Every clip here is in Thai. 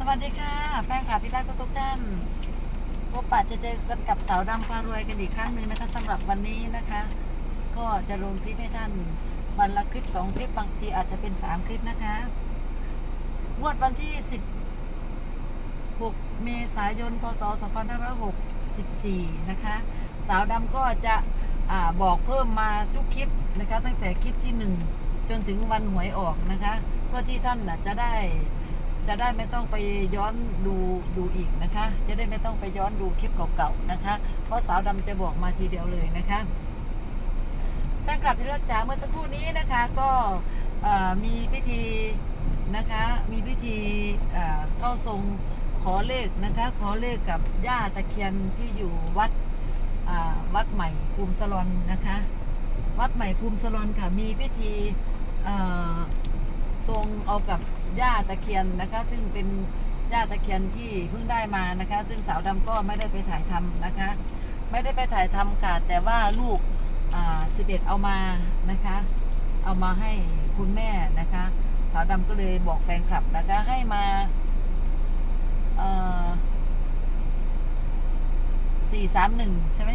สวัสดีค่ะ แฟนคลับที่รักทุกๆท่านพบปะจะเจอกันกับสาวดำพารวยกันอีกครั้งหนึ่งนะคะสำหรับวันนี้นะคะ ก็จะลงคลิปให้ท่านวันละคลิปสองคลิปบางทีอาจจะเป็นสามคลิปนะคะงวดวันที่16เมษายนพศ2564นห้าร้อยหกสิบสี่นะคะ สาวดำก็จะอบอกเพิ่มมาทุกคลิปนะคะ ตั้งแต่คลิปที่1จนถึงวันหวยออกนะคะ เพื่อที่ท่านจะได้ จะได้ไม่ต้องไปย้อนดูดูอีกนะคะ จะได้ไม่ต้องไปย้อนดูคลิปเก่าๆนะคะ เพราะสาวดำจะบอกมาทีเดียวเลยนะคะแฟนคลับที่รักจ๋าเมื่อสักครู่นี้นะคะก็มีพิธีนะคะมีพิธีเข้าทรงขอเลขนะคะ ขอเลขกับย่าตะเคียนที่อยู่วัดวัดใหม่ภูมิสลอนนะคะ วัดใหม่ภูมิสลอนค่ะมีพิธีทรงเอากับ ย่าตะเคียนนะคะ ซึ่งเป็นย่าตะเคียนที่เพิ่งได้มานะคะ ซึ่งสาวดำก็ไม่ได้ไปถ่ายทำนะคะ ไม่ได้ไปถ่ายทำค่ะแต่ว่าลูกสิบเอ็ดเอามานะคะ เอามาให้คุณแม่นะคะ สาวดำก็เลยบอกแฟนคลับนะคะให้มาสี่สามหนึ่งใช่ไหม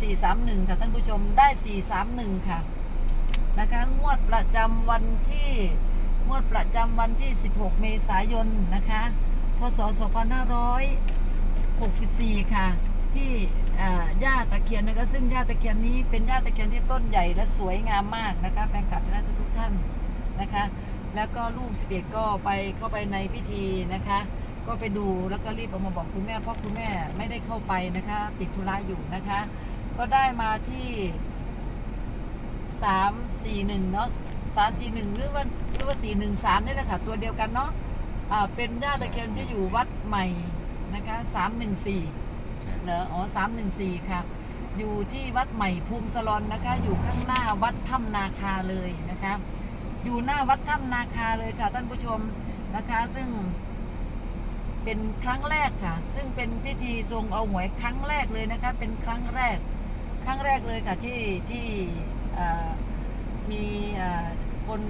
สี่สามหนึ่งค่ะท่านผู้ชมได้สี่สามหนึ่งค่ะนะคะงวดประจำวันที่ งวดประจำวันที่ 16 เมษายนนะคะ พศ 2564 ค่ะ ที่อ่าย่าตะเคียนนะคะซึ่งย่าตะเคียนนี้เป็นย่าตะเคียนที่ต้นใหญ่และสวยงามมากนะคะแฟนคลับที่รักทุกท่านนะคะ แล้วก็ลูก11ก็ไปเข้าไปในพิธีนะคะ ก็ไปดูแล้วก็รีบเอามาบอกคุณแม่เพราะคุณแม่ไม่ได้เข้าไปนะคะ ติดธุระอยู่นะคะ ก็ได้มาที่สามสี่หนึ่งเนาะสามสี่หนึ่งหรือว่า หรือว่าสี่หนึ่งสามนี่แหละค่ะ ตัวเดียวกันเนาะอ่าเป็นย่าตะเคียนที่อยู่วัดใหม่นะคะสามหนึ่งสี่เหรออ๋อสามหนึ่งสี่ค่ะ อยู่ที่วัดใหม่ภูมิสลอนนะคะ อยู่ข้างหน้าวัดถ้ำนาคาเลยนะคะ อยู่หน้าวัดถ้ำนาคาเลยค่ะท่านผู้ชมนะคะ ซึ่งเป็นครั้งแรกค่ะ ซึ่งเป็นพิธีทรงเอาหวยครั้งแรกเลยนะคะ เป็นครั้งแรก ครั้งแรกเลยค่ะที่ที่มีคน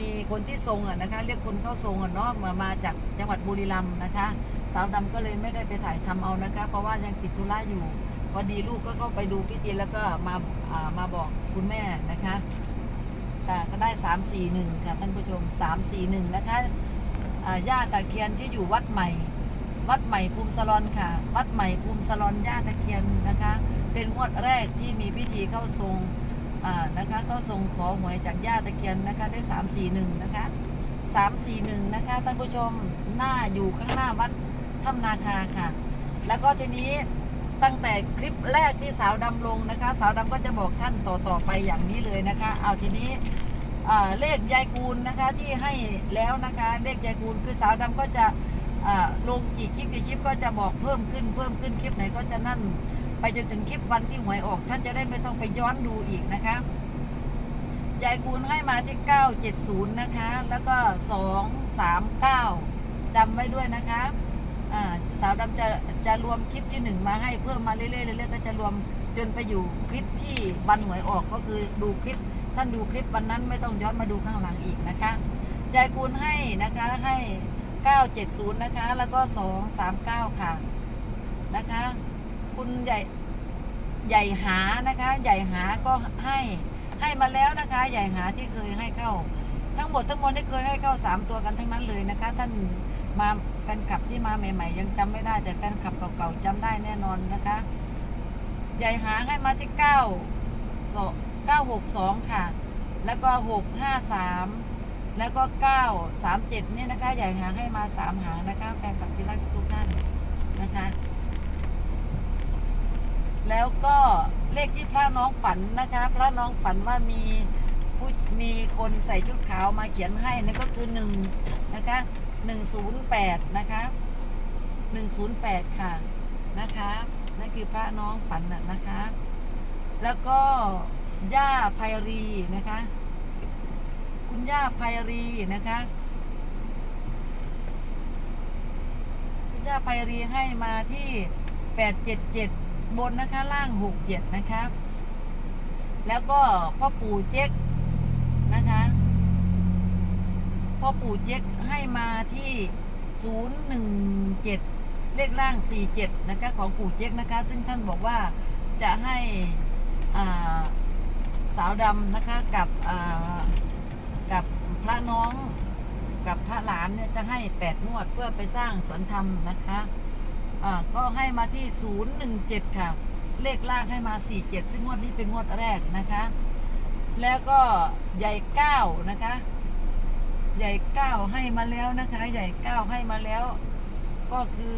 มีคนที่ทรงอะนะคะ เรียกคนเข้าทรงอะเนาะมามาจากจังหวัดบุรีรัมย์นะคะ สาวดำก็เลยไม่ได้ไปถ่ายทำเอานะคะ เพราะว่ายังติดธุระอยู่พอดีลูกก็เข้าไปดูพิธีแล้วก็มาามาบอกคุณแม่นะคะค่ะก็ได้สามสี่หนึ่งค่ะท่านผู้ชมสามสี่หนึ่งนะคะอ่าย่าตะเคียนที่อยู่วัดใหม่ วัดใหม่ภูมิสลอนค่ะ วัดใหม่ภูมิสลอนย่าตะเคียนนะคะ เป็นงวดแรกที่มีพิธีเข้าทรง อ่านะคะเข้าทรงขอหวยจากย่าตะเคียนนะคะได้สามสี่หนึ่งนะคะสามสี่หนึ่งนะคะท่านผู้ชมหน้าอยู่ข้างหน้าวัดถ้ำนาคาค่ะ แล้วก็ทีนี้ตั้งแต่คลิปแรกที่สาวดำลงนะคะ สาวดำก็จะบอกท่านต่อต่อๆไปอย่างนี้เลยนะคะ เอาทีนี้เลขยายกูลนะคะที่ให้แล้วนะคะเลขยายกูลคือสาวดำก็จะลงกี่คลิปกี่คลิปก็จะบอกเพิ่มขึ้นเพิ่มขึ้นคลิปไหนก็จะนั่น ไปจนถึงคลิปวันที่หวยออก ท่านจะได้ไม่ต้องไปย้อนดูอีกนะคะยายกูลให้มาที่ 970 นะคะ แล้วก็ 239จำไว้ด้วยนะคะอ่าสาวดำจะจะรวมคลิปที่หนึ่งมาให้เพิ่มมาเรื่อยๆเรื่อยๆก็จะรวมจนไปอยู่คลิปที่วันหวยออกก็คือดูคลิป ท่านดูคลิปวันนั้นไม่ต้องย้อนมาดูข้างหลังอีกนะคะ ใจคูณให้นะคะให้ 970 นะคะ แล้วก็ 239 ค่ะนะคะ คุณใหญ่ใหญ่หานะคะ ใหญ่หาก็ให้ให้มาแล้วนะคะ ใหญ่หาที่เคยให้เข้า ทั้งหมดทั้งมวลที่เคยให้เข้า3ตัวกันทั้งนั้นเลยนะคะ ท่านมาแฟนคลับที่มาใหม่ ๆ ยังจำไม่ได้แต่แฟนคลับเก่าๆจำได้แน่นอนนะคะ ใหญ่หาให้มาที่9 962ค่ะ แล้วก็653แล้วก็937เจ็ดเนี่ยนะคะ ใหญ่หางให้มา3หางนะคะ แฟนคลับที่รักทุกท่านนะคะ แล้วก็เลขที่พระน้องฝันนะคะ พระน้องฝันว่ามีผู้มีคนใส่ชุดขาวมาเขียนให้นั่นก็คือ1นะคะ108นย์แปดนะคะ108ค่ะนะคะนั่นคือพระน้องฝันน่ะนะคะ แล้วก็ย่าไพรีนะคะ คุณย่าไพรีนะคะคุณย่าไพรีให้มาที่877 บนนะคะ ล่าง67นะคะแล้วก็พ่อปู่เจ๊กนะคะพ่อปู่เจ๊กให้มาที่ 017 เลขล่าง 47 นะคะ ของปู่เจ๊กนะคะ ซึ่งท่านบอกว่าจะให้สาวดำนะคะกับกับพระน้องกับพระหลานเนี่ยจะให้ 8 งวดเพื่อไปสร้างสวนธรรมนะคะ อ่าก็ให้มาที่ 017 ค่ะ เลขล่างให้มา 47 ซึ่งงวดนี้เป็นงวดแรกนะคะ แล้วก็ใหญ่เก้านะคะ ใหญ่เก้าให้มาแล้วนะคะ ใหญ่เก้าให้มาแล้ว ก็คือ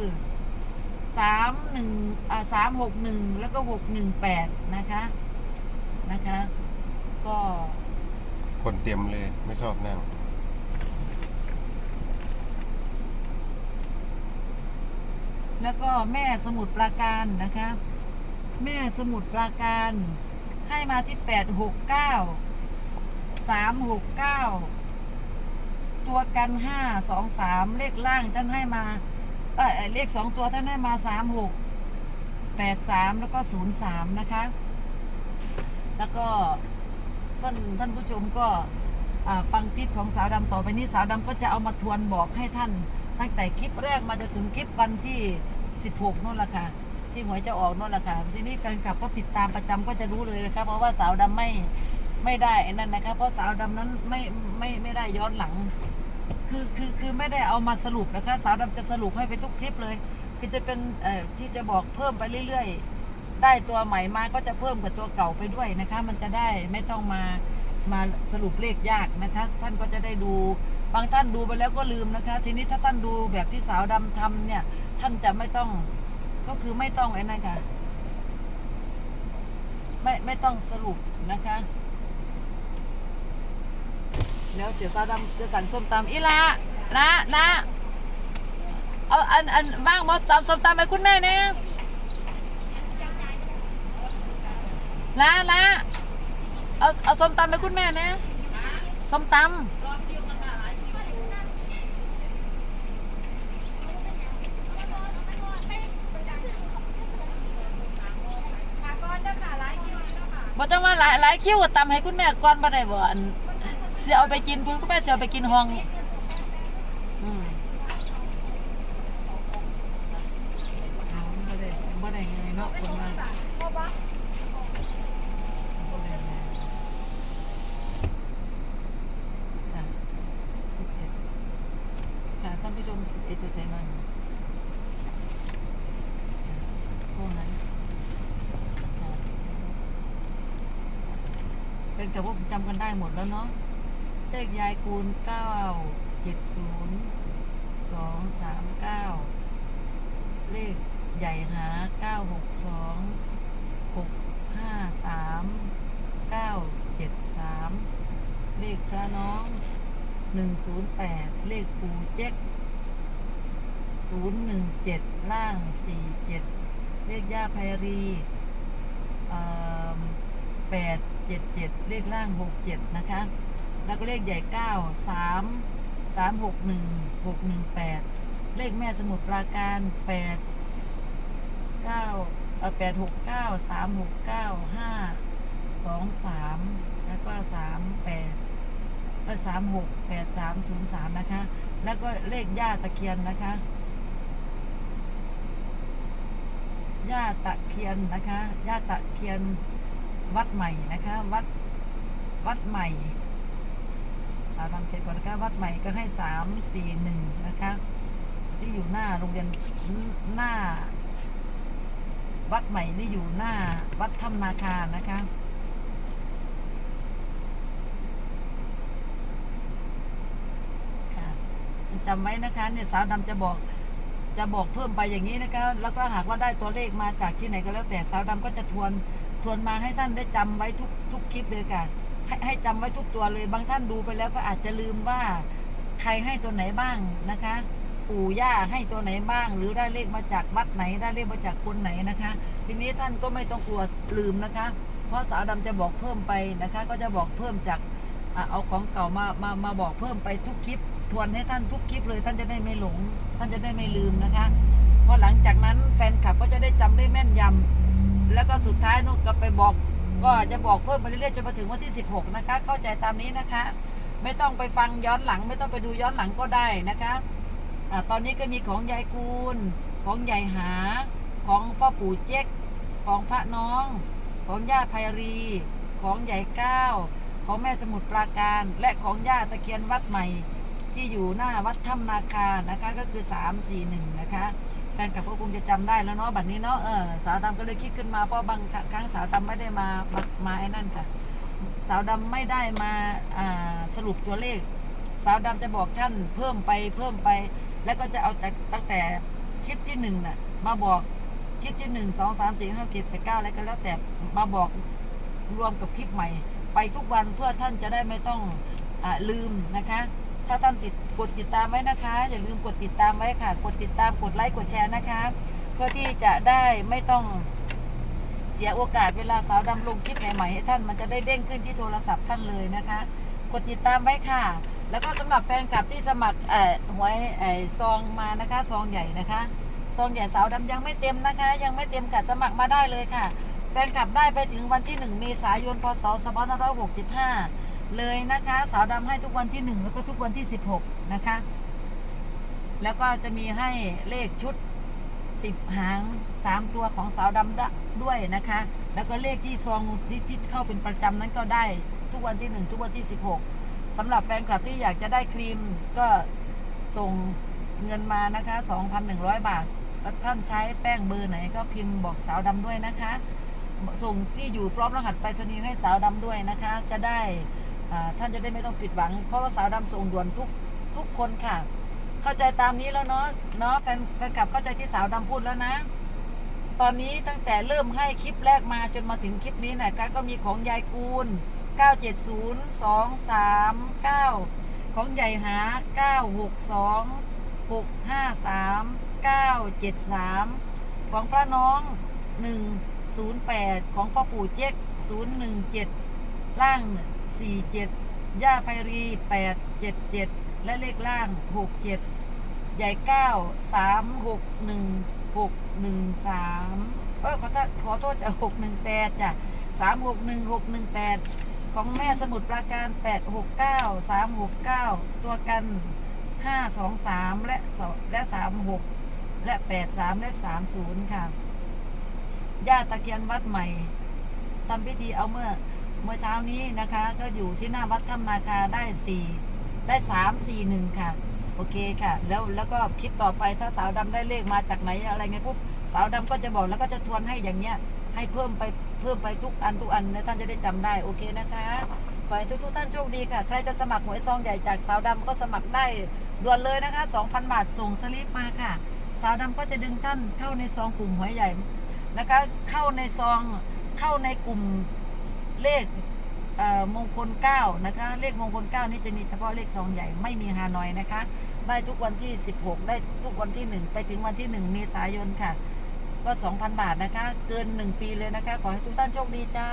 สามหนึ่งอ่าสามหกหนึ่งแล้วก็หกหนึ่งแปดนะคะนะคะ ก็คนเต็มเลยไม่ชอบนั่ง แล้วก็แม่สมุดปราการนะคะ แม่สมุดปราการ ให้มาที่แปดหกเก้าสามหกเก้าตัวกันห้าสองสามเลขล่างท่านให้มา เออเลขสองตัวท่านให้มาสามหกแปดสามแล้วก็ศูนย์สามนะคะ แล้วก็ท่านท่านผู้ชมก็ฟังทิปของสาวดำต่อไปนี้สาวดำก็จะเอามาทวนบอกให้ท่าน ตั้งแต่คลิปแรกมาจนถึงคลิปวันที่ 16นั่นแหละค่ะ ที่หวยจะออกนั่นแหละค่ะทีนี้แฟนคลับก็ติดตามประจำก็จะรู้เลยนะคะเพราะว่าสาวดำไม่ไม่ได้นั่นนะคะเพราะสาวดำนั้นไม่ไม่ไม่ได้ย้อนหลัง คือคือคือไม่ได้เอามาสรุปนะคะ สาวดำจะสรุปให้ไปทุกคลิปเลย คือจะเป็นเอ่อที่จะบอกเพิ่มไปเรื่อยๆ ได้ตัวใหม่มาก็จะเพิ่มกับตัวเก่าไปด้วยนะคะ มันจะได้ไม่ต้องมามาสรุปเลขยากนะคะ ท่านก็จะได้ดู บางท่านดูไปแล้วก็ลืมนะคะ ทีนี้ถ้าท่านดูแบบที่สาวดำทำเนี่ย ท่านจะไม่ต้อง ก็คือไม่ต้องไอ้นั่นค่ะไม่ไม่ต้องสรุปนะคะแล้วเดี๋ยวซาวดำจะสั่งส้มตำอีละละละเอาอันอันว่างมอสตำส้มตำไปคุณแม่เนี่ยละละเอาเอาส้มตำไปคุณแม่เนี่ยส้มตำ บ่ต้องว่าหลายหลายคิวก็ตำให้คุณแม่ก่อนบ่ได้บ่อันเสียเอาไปกินคุณคุณแม่เสียเอาไปกินห้องอืมเอาบ่ได้บ่ได้ไงเนาะคนมาบ่ได้ไงค่ะ11ค่ะท่านผู้ชม11อยู่ใจมันพวกนั้นค่ะ เป็นแต่ว่าผมจำกันได้หมดแล้วเนาะเลขยายคูณเก้าเจ็ดศูนย์สองสามเก้าเลขใหญ่หาเก้าหกสองหกห้าสามเก้าเจ็ดสามเลขพระน้องหนึ่งศูนย์แปดเลขปูเจ๊กศูนย์หนึ่งเจ็ดล่างสี่เจ็ดเลขย่าไพรี แปดเจ็ดเจ็ดเลขล่างหกเจ็ดนะคะ แล้วก็เลขใหญ่เก้าสามสามหกหนึ่งหกหนึ่งแปดเลขแม่สมุทรปราการแปดเก้าเออแปดหกเก้าสามหกเก้าห้าสองสามแล้วก็สามแปดเออสามหกแปดสามศูนย์สามนะคะ แล้วก็เลขย่าตะเคียนนะคะย่าตะเคียนนะคะย่าตะเคียน วัดใหม่นะคะ วัดวัดใหม่สาวดำเขตก่อนนะคะวัดใหม่ก็ให้สามสี่หนึ่งนะคะ ที่อยู่หน้าโรงเรียนหน้า วัดใหม่นี่อยู่หน้าวัดถ้ำนาคานะคะจำไว้นะคะเนี่ยสาวดำจะบอกจะบอกเพิ่มไปอย่างนี้นะคะ แล้วก็หากว่าได้ตัวเลขมาจากที่ไหนก็แล้วแต่สาวดำก็จะทวน ทวนมาให้ท่านได้จำไว้ทุกทุกคลิปเลยค่ะ ให้ให้จำไว้ทุกตัวเลยบางท่านดูไปแล้วก็อาจจะลืมว่าใครให้ตัวไหนบ้างนะคะ ปู่ย่าให้ตัวไหนบ้าง หรือได้เลขมาจากวัดไหนได้เลขมาจากคนไหนนะคะ ทีนี้ท่านก็ไม่ต้องกลัวลืมนะคะ เพราะสาวดำจะบอกเพิ่มไปนะคะ ก็จะบอกเพิ่มจากอเอาของเก่ามามามาบอกเพิ่มไปทุกคลิป ทวนให้ท่านทุกคลิปเลยท่านจะได้ไม่หลง ท่านจะได้ไม่ลืมนะคะเพราะหลังจากนั้นแฟนคลับก็จะได้จำได้แม่นยำ แล้วก็สุดท้ายนุกก็ไปบอก ก็จะบอกเพิ่มไปเรื่อยๆจนมาถึงวันที่ 16 นะคะ เข้าใจตามนี้นะคะ ไม่ต้องไปฟังย้อนหลัง ไม่ต้องไปดูย้อนหลังก็ได้นะคะอ่าตอนนี้ก็มีของยายกูล ของยายหา ของพ่อปู่เจ๊ก ของพระน้อง ของย่าไพรี ของใหญ่เก้าของแม่สมุทรปราการ และของย่าตะเคียนวัดใหม่ ที่อยู่หน้าวัดถ้ำนาคานะคะก็คือ 3 4 1 นะคะ แฟนคลับก็คงจะจำได้แล้วเนาะบัดนี้เนาะเออสาวดำก็เลยคิดขึ้นมาเพราะบางครั้งสาวดำไม่ได้มามามาไอ้นั่นค่ะ สาวดำไม่ได้มาอ่าสรุปตัวเลข สาวดำจะบอกท่านเพิ่มไปเพิ่มไป แล้วก็จะเอาจากตั้งแต่คลิปที่หนึ่งน่ะมาบอกคลิปที่หนึ่งสองสามสี่ห้าเจ็ดแปดเก้าอะไรก็แล้วแต่มาบอกรวมกับคลิปใหม่ ไปทุกวันเพื่อท่านจะได้ไม่ต้องอลืมนะคะ ถ้าท่านติดกดติดตามไว้นะคะ อย่าลืมกดติดตามไว้ค่ะ กดติดตามกดไลค์กดแชร์นะคะ เพื่อที่จะได้ไม่ต้องเสียโอกาสเวลาสาวดำลงคลิปใหม่ๆให้ท่านมันจะได้เด้งขึ้นที่โทรศัพท์ท่านเลยนะคะ กดติดตามไว้ค่ะ แล้วก็สำหรับแฟนคลับที่สมัครเอ่อหวยเอ่อซองมานะคะซองใหญ่นะคะซองใหญ่สาวดำยังไม่เต็มนะคะ ยังไม่เต็มกัดสมัครมาได้เลยค่ะ แฟนคลับได้ไปถึงวันที่ 1 เมษายนพศ2565 เลยนะคะ สาวดำให้ทุกวันที่ 1 แล้วก็ทุกวันที่ 16 นะคะ แล้วก็จะมีให้เลขชุด 10 หาง 3 ตัวของสาวดำดะด้วยนะคะ แล้วก็เลขที่ซองที่ที่เข้าเป็นประจำนั้นก็ได้ทุกวันที่ 1 ทุกวันที่ 16สำหรับแฟนคลับที่อยากจะได้ครีมก็ส่งเงินมานะคะ 2,100 บาทแล้วท่านใช้แป้งเบอร์ไหนก็พิมพ์บอกสาวดำด้วยนะคะ ส่งที่อยู่พร้อมรหัสไปรษณีย์ให้สาวดำด้วยนะคะ จะได้ ท่านจะได้ไม่ต้องผิดหวัง เพราะว่าสาวดำส่งด่วนทุกทุกคนค่ะ เข้าใจตามนี้แล้วเนาะเนาะแฟนแฟนคลับเข้าใจที่สาวดำพูดแล้วนะ ตอนนี้ตั้งแต่เริ่มให้คลิปแรกมาจนมาถึงคลิปนี้นะคะก็มีของยายกูล 970239 ของใหญ่หา 962 653 973 ของพระน้อง 108 ของพ่อปู่เจ๊ก017 ล่าง 47 ย่าไพรี 877 และเลขล่าง 67 ใหญ่ 9 3 6 1 6 1 3 เออขอโทษขอโทษจะ618 จ้ะ 3 6 1 6 1 8 ของแม่สมุทรปราการ 869 369 ตัวกัน 523 และ2และ 36 และ 83 และ 30 ค่ะ ย่าตะเคียนวัดใหม่ทำพิธีเอาเมื่อ เมื่อเช้านี้นะคะ ก็อยู่ที่หน้าวัดถ้ำนาคาได้สี่ได้สามสี่หนึ่งค่ะ โอเคค่ะ แล้วแล้วก็คลิปต่อไปถ้าสาวดำได้เลขมาจากไหนอะไรไงปุ๊บสาวดำก็จะบอกแล้วก็จะทวนให้อย่างเงี้ย ให้เพิ่มไปเพิ่มไปทุกอันทุกอันแล้วท่านจะได้จำได้โอเคนะคะขอให้ทุกๆท่านโชคดีค่ะ ใครจะสมัครหวยซองใหญ่จากสาวดำก็สมัครได้ด่วนเลยนะคะ 2,000 บาทส่งสลิปมาค่ะ สาวดำก็จะดึงท่านเข้าในซองกลุ่มหวยใหญ่นะคะ เข้าในซองเข้าในกลุ่ม เลขมงคล9นะคะ เลขมงคล9นี้จะมีเฉพาะเลขซองใหญ่ไม่มีฮานอยนะคะ ได้ทุกวันที่ 16 ได้ทุกวันที่ 1 ไปถึงวันที่ 1 เมษายนค่ะ ก็ 2,000 บาทนะคะ เกิน 1 ปีเลยนะคะ ขอให้ทุกท่านโชคดีจ้า